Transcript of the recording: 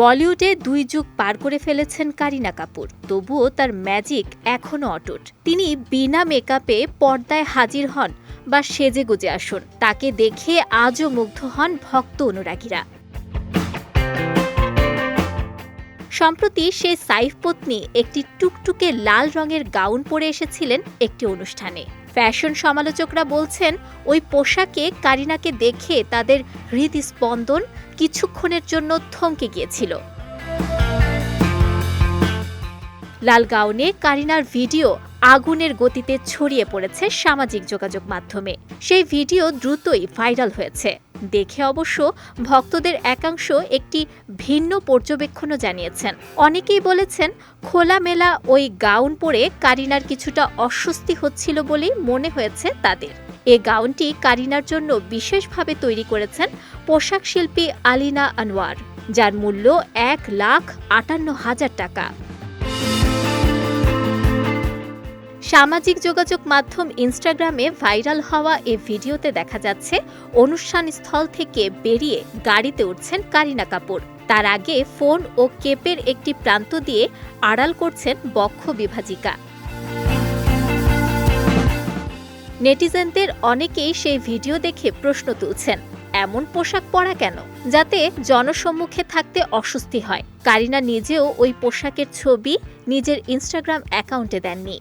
বলিউডে দুই যুগ পার করে ফেলেছেন কারিনা কাপুর। তবুও তার ম্যাজিক এখনও অটুট। তিনি বিনা মেকআপে পর্দায় হাজির হন বা সেজে গুজে আসুন। তাকে দেখে আজও মুগ্ধ হন ভক্ত অনুরাগীরা। সম্প্রতি সেই সাইফ পত্নী একটি টুকটুকে লাল রঙের গাউন পরে এসেছিলেন একটি অনুষ্ঠানে। ফ্যাশন সমালোচকরা বলছেন, ওই পোশাকে কারিনাকে দেখে তাদের হৃদস্পন্দন কিছুক্ষণের জন্য থমকে গিয়েছিল। লাল গাউনে কারিনার ভিডিও আগুনের গতিতে ছড়িয়ে পড়েছে সামাজিক যোগাযোগ মাধ্যমে। সেই ভিডিও দ্রুতই ভাইরাল হয়েছে। দেখে অবশ্য ভক্তদের একাংশ একটি ভিন্ন পর্যবেক্ষণও জানিয়েছেন। অনেকেই বলেছেন, খোলামেলা ওই গাউন পরে কারিনার কিছুটা অস্বস্তি হচ্ছিল বলেই মনে হয়েছে তাদের। এ গাউনটি কারিনার জন্য বিশেষভাবে তৈরি করেছেন পোশাক শিল্পী আলিনা আনোয়ার, যার মূল্য এক লাখ আটান্ন হাজার টাকা। সামাজিক যোগাযোগ মাধ্যম ইনস্টাগ্রামে ভাইরাল হওয়া এ ভিডিওতে দেখা যাচ্ছে অনুষ্ঠান স্থল থেকে বেরিয়ে গাড়িতে উঠছেন কারিনা কাপুর। তার আগে ফোন ও কেপের একটি প্রান্ত দিয়ে আড়াল করছেন বক্ষ বিভাজিকা। নেটিজেনদের অনেকেই সেই ভিডিও দেখে প্রশ্ন তুলছেন, এমন পোশাক পরা কেন? যাতে জনসম্মুখে থাকতে অস্বস্তি হয়। কারিনা নিজেও ওই পোশাকের ছবি নিজের ইনস্টাগ্রাম অ্যাকাউন্টে দেননি।